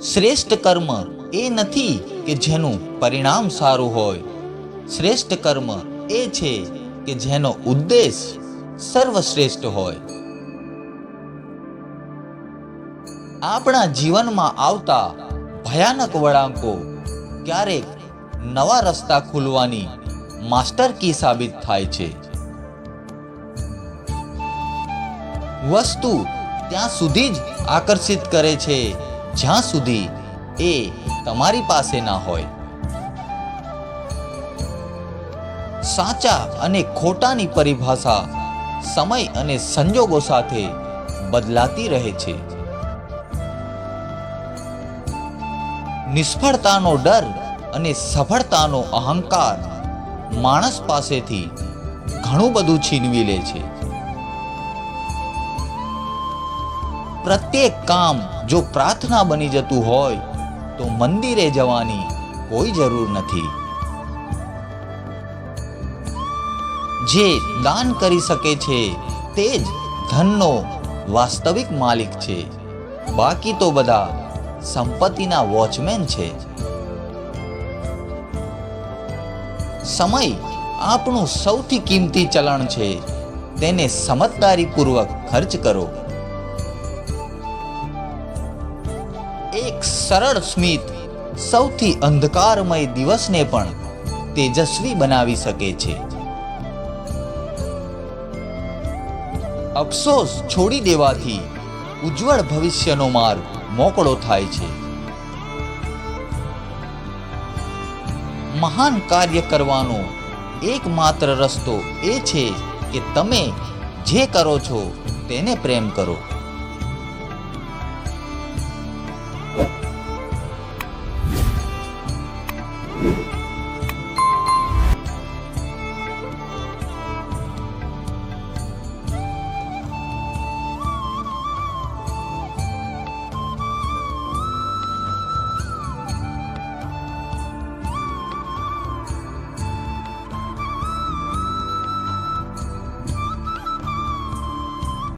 શ્રેષ્ઠ કર્મ એ નથી કે જેનું પરિણામ સારું હોય. શ્રેષ્ઠ કર્મ એ છે કે જેનો ઉદ્દેશ સર્વશ્રેષ્ઠ હોય. આપણા જીવનમાં આવતા ભયાનક વળાંકો ક્યારેક નવા રસ્તા ખુલવાની માસ્ટર કી સાબિત થાય છે. વસ્તુ ત્યાં સુધી જ આકર્ષિત કરે છે જ્યાં સુધી એ તમારી પાસે ના હોય. સાચા અને ખોટાની પરિભાષા સમય અને સંજોગો સાથે બદલાતી રહે છે. નિષ્ફળતાનો ડર અને સફળતાનો અહંકાર માણસ પાસેથી ઘણું બધું છીનવી લે છે. પ્રત્યેક કામ જો પ્રાર્થના બની જતું હોય, તો મંદિરે જવાની કોઈ જરૂર નથી. જે દાન કરી શકે છે, તે જ ધનનો વાસ્તવિક માલિક છે. બાકી તો બધા સંપત્તિના વોચમેન છે. સમય આપણું સૌથી કિંમતી ચલણ છે. તેને સમજદારીપૂર્વક ખર્ચ કરો. સરળ સ્મિત, સૌથી અંધકારમય દિવસને પણ તેજસ્વી બનાવી શકે છે. અફસોસ છોડી દેવાથી ઉજ્જવળ ભવિષ્યનો માર્ગ મોકળો થાય છે. મહાન કાર્ય કરવાનો એકમાત્ર રસ્તો એ છે કે તમે જે કરો છો તેને પ્રેમ કરો. you